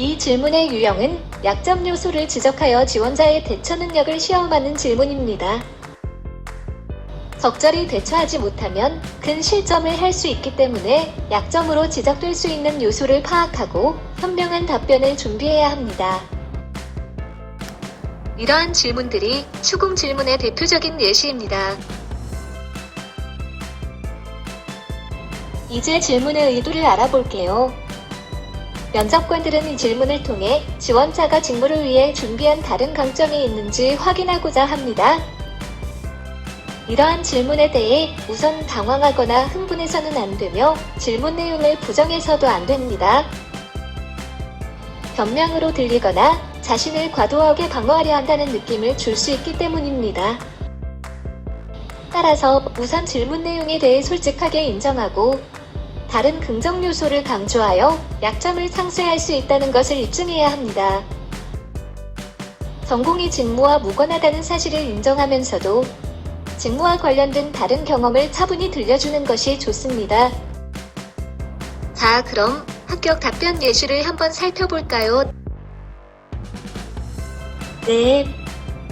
이 질문의 유형은 약점 요소를 지적하여 지원자의 대처 능력을 시험하는 질문입니다. 적절히 대처하지 못하면 큰 실점을 할 수 있기 때문에 약점으로 지적될 수 있는 요소를 파악하고 현명한 답변을 준비해야 합니다. 이러한 질문들이 추궁 질문의 대표적인 예시입니다. 이제 질문의 의도를 알아볼게요. 면접관들은 이 질문을 통해 지원자가 직무를 위해 준비한 다른 강점이 있는지 확인하고자 합니다. 이러한 질문에 대해 우선 당황하거나 흥분해서는 안 되며 질문 내용을 부정해서도 안 됩니다. 변명으로 들리거나 자신을 과도하게 방어하려 한다는 느낌을 줄 수 있기 때문입니다. 따라서 우선 질문 내용에 대해 솔직하게 인정하고 다른 긍정 요소를 강조하여 약점을 상쇄할 수 있다는 것을 입증해야 합니다. 전공이 직무와 무관하다는 사실을 인정하면서도 직무와 관련된 다른 경험을 차분히 들려주는 것이 좋습니다. 자, 그럼 합격 답변 예시를 한번 살펴볼까요? 네.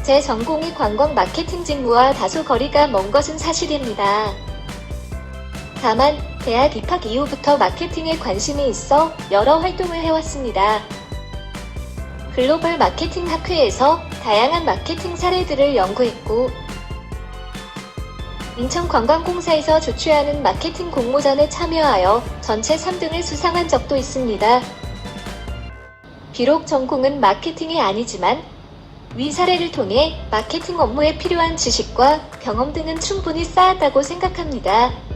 제 전공이 관광 마케팅 직무와 다소 거리가 먼 것은 사실입니다. 다만 대학 입학 이후부터 마케팅에 관심이 있어 여러 활동을 해왔습니다. 글로벌 마케팅 학회에서 다양한 마케팅 사례들을 연구했고, 인천관광공사에서 주최하는 마케팅 공모전에 참여하여 전체 3등을 수상한 적도 있습니다. 비록 전공은 마케팅이 아니지만 위 사례를 통해 마케팅 업무에 필요한 지식과 경험 등은 충분히 쌓았다고 생각합니다.